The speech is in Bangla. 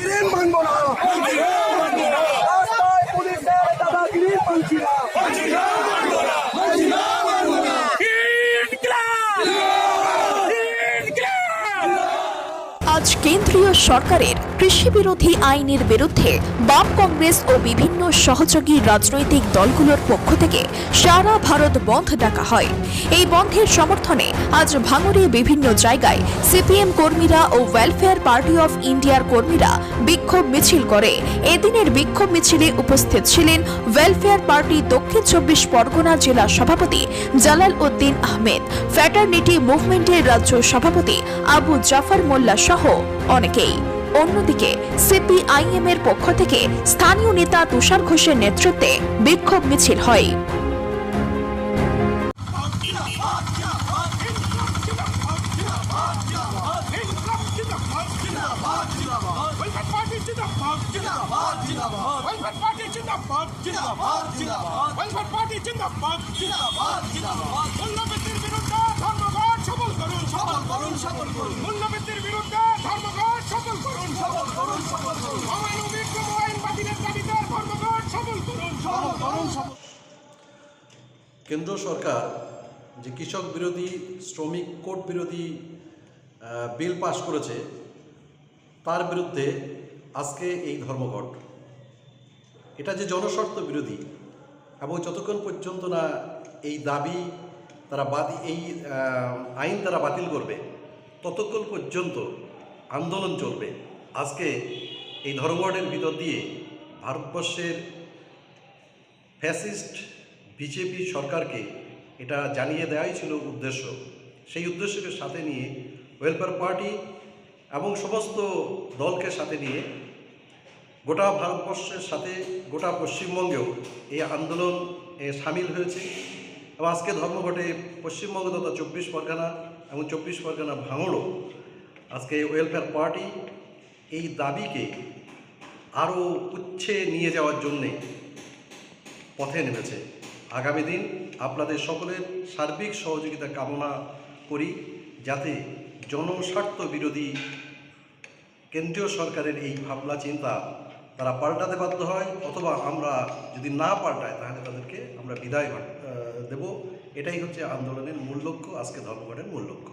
গ্রিন মানবো না। রাস্তায় দাদা গ্রিন মানছি না। আজ কেন্দ্রীয় সরকারের কৃষি বিরোধী আইনের বিরুদ্ধে বাম কংগ্রেস ও বিভিন্ন সহযোগী রাজনৈতিক দলগুলোর পক্ষ থেকে সারা ভারত বন্ধ ডাকা হয়। এই বন্ধের সমর্থনে আজ ভাঙড়ে বিভিন্ন জায়গায় সিপিএম কর্মীরা ও ওয়েলফেয়ার পার্টি অফ ইন্ডিয়ার কর্মীরা বিক্ষোভ মিছিল করে। এদিনের বিক্ষোভ মিছিলে উপস্থিত ছিলেন ওয়েলফেয়ার পার্টি দক্ষিণ চব্বিশ পরগনা জেলা সভাপতি জালাল উদ্দিন আহমেদ ফ্যাটার্নিটি মুভমেন্টের রাজ্য সভাপতি আবু জাফর মোল্লা সহ অনেকেই অন্যদিকে সিপিআইএম এর পক্ষ থেকে স্থানীয় নেতা তুষার ঘোষের নেতৃত্বে বিক্ষোভ মিছিল হয় বিরুদ্ধে ধর্মঘট সফল করুন সফল করুন সফল করুন অমানবিক আইন বাতিলের দাবিতে ধর্মঘট সফল করুন সফল করুন কেন্দ্র সরকার যে কৃষক বিরোধী, শ্রমিক কোর্ট বিরোধী বিল পাশ করেছে, তার বিরুদ্ধে আজকে এই ধর্মঘট। এটা যে জনস্বার্থ বিরোধী, এবং যতক্ষণ পর্যন্ত না এই দাবি তারা বাতি, এই আইন তারা বাতিল করবে, ততক্ষণ পর্যন্ত আন্দোলন চলবে। আজকে এই ধর্মঘটের ভিতর দিয়ে ভারতবর্ষের ফ্যাসিস্ট, বিজেপি সরকারকে এটা জানিয়ে দেওয়াই ছিল উদ্দেশ্য। সেই উদ্দেশ্যকে সাথে নিয়ে ওয়েলফেয়ার পার্টি এবং সমস্ত দলকে সাথে নিয়ে গোটা ভারতবর্ষের সাথে, গোটা পশ্চিমবঙ্গেও এই আন্দোলন সামিল হয়েছে। এবং আজকে ধর্মঘটে পশ্চিমবঙ্গ তথা চব্বিশ পরগনা এবং চব্বিশ পরগনা ভাঙড়ও আজকে ওয়েলফেয়ার পার্টি এই দাবিকে আরও উচ্ছে নিয়ে যাওয়ার জন্যে পথে নেমেছে। আগামী দিন আপনাদের সকলের সার্বিক সহযোগিতা কামনা করি, যাতে জনস্বার্থ বিরোধী কেন্দ্রীয় সরকারের এই ভাবনা চিন্তা তারা পাল্টাতে বাধ্য হয়, অথবা আমরা যদি না পাল্টাই তাহলে তাদেরকে আমরা বিদায় দেব। এটাই হচ্ছে আন্দোলনের মূল লক্ষ্য, আজকে ধর্মঘটের মূল লক্ষ্য।